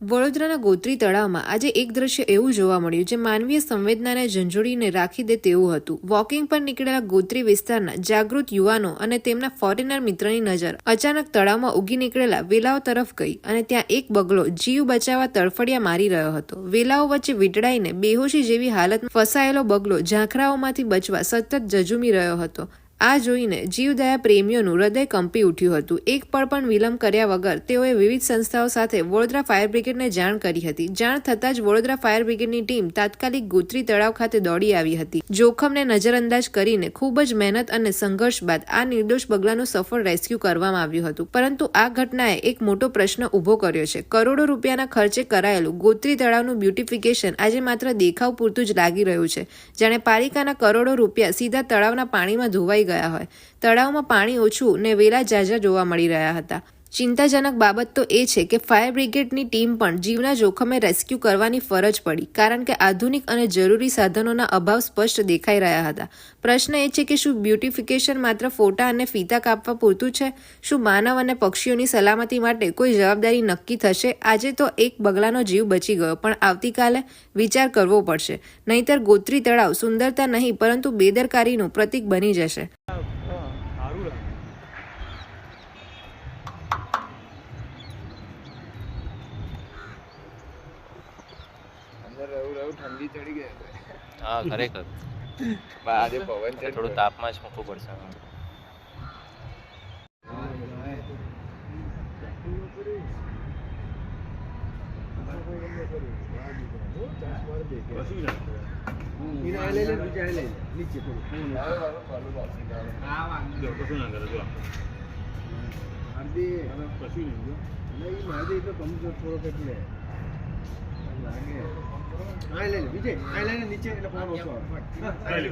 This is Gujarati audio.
વડોદરાના ગોત્રી તળાવમાં આજે એક દ્રશ્ય એવું જોવા મળ્યું જે માનવીય સંવેદનાને ઝંઝોડીને રાખી દે તેવું હતું. વોકિંગ પર નીકળેલા ગોત્રી વિસ્તારના જાગૃત યુવાનો અને તેમના ફોરેનર મિત્રની નજર અચાનક તળાવમાં ઉગી નીકળેલા વેલાઓ તરફ ગઈ અને ત્યાં એક બગલો જીવ બચાવવા તડફડિયા મારી રહ્યો હતો. વેલાઓ વચ્ચે વીંટળાઈને બેહોશી જેવી હાલતમાં ફસાયેલો બગલો ઝાંખરાઓમાંથી બચવા સતત જજુમી રહ્યો હતો. આ જોઈને જીવદયા પ્રેમીઓનું હૃદય કંપી ઉઠ્યું હતું. એક પળ પણ વિલંબ કર્યા વગર તેઓએ વિવિધ સંસ્થાઓ સાથે વડોદરા ફાયર બ્રિગેડને જાણ કરી હતી. જાણ થતાં જ વડોદરા ફાયર બ્રિગેડની ટીમ તાત્કાલિક ગોત્રી તળાવ ખાતે દોડી આવી હતી. જોખમને નજરઅંદાજ કરીને ખૂબ જ મહેનત અને સંઘર્ષ બાદ આ નિર્દોષ બગલાનું સફળ રેસ્ક્યુ કરવામાં આવ્યું હતું. પરંતુ આ ઘટનાએ એક મોટો પ્રશ્ન ઊભો કર્યો છે. કરોડો રૂપિયાના ખર્ચે કરાયેલું ગોત્રી તળાવનું બ્યુટિફિકેશન આજે માત્ર દેખાવ પૂરતું જ લાગી રહ્યું છે. જાણે પાલિકાના કરોડો રૂપિયા સીધા તળાવના પાણીમાં ધોવાઈ ગયા હોય. તળાવમાં પાણી ઓછું ને વેલા ઝાઝા જોવા મળી રહ્યા હતા. ચિંતાજનક બાબત તો એ છે કે ફાયર બ્રિગેડની ટીમ પણ જીવના જોખમે રેસ્ક્યુ કરવાની ફરજ પડી, કારણ કે આધુનિક અને જરૂરી સાધનોના અભાવ સ્પષ્ટ દેખાઈ રહ્યા હતા. પ્રશ્ન એ છે કે શું બ્યુટિફિકેશન માત્ર ફોટા અને ફીતા કાપવા પૂરતું છે? શું માનવ અને પક્ષીઓની સલામતી માટે કોઈ જવાબદારી નક્કી થશે? આજે તો એક બગલાનો જીવ બચી ગયો, પણ આવતીકાલે વિચાર કરવો પડશે. નહીતર ગોત્રી તળાવ સુંદરતા નહીં, પરંતુ બેદરકારીનું પ્રતીક બની જશે સારું લાગે રહું રહું ઠંડી ચડી ગઈ હા ખરેખર. આજે પવન છે થોડું તાપમાં જ મૂકવું પડશે. કશું ના તો કમજોર ના કરે જો કશું લઈ લે વિજય નીચે એટલે ફોન ઓછો આવે.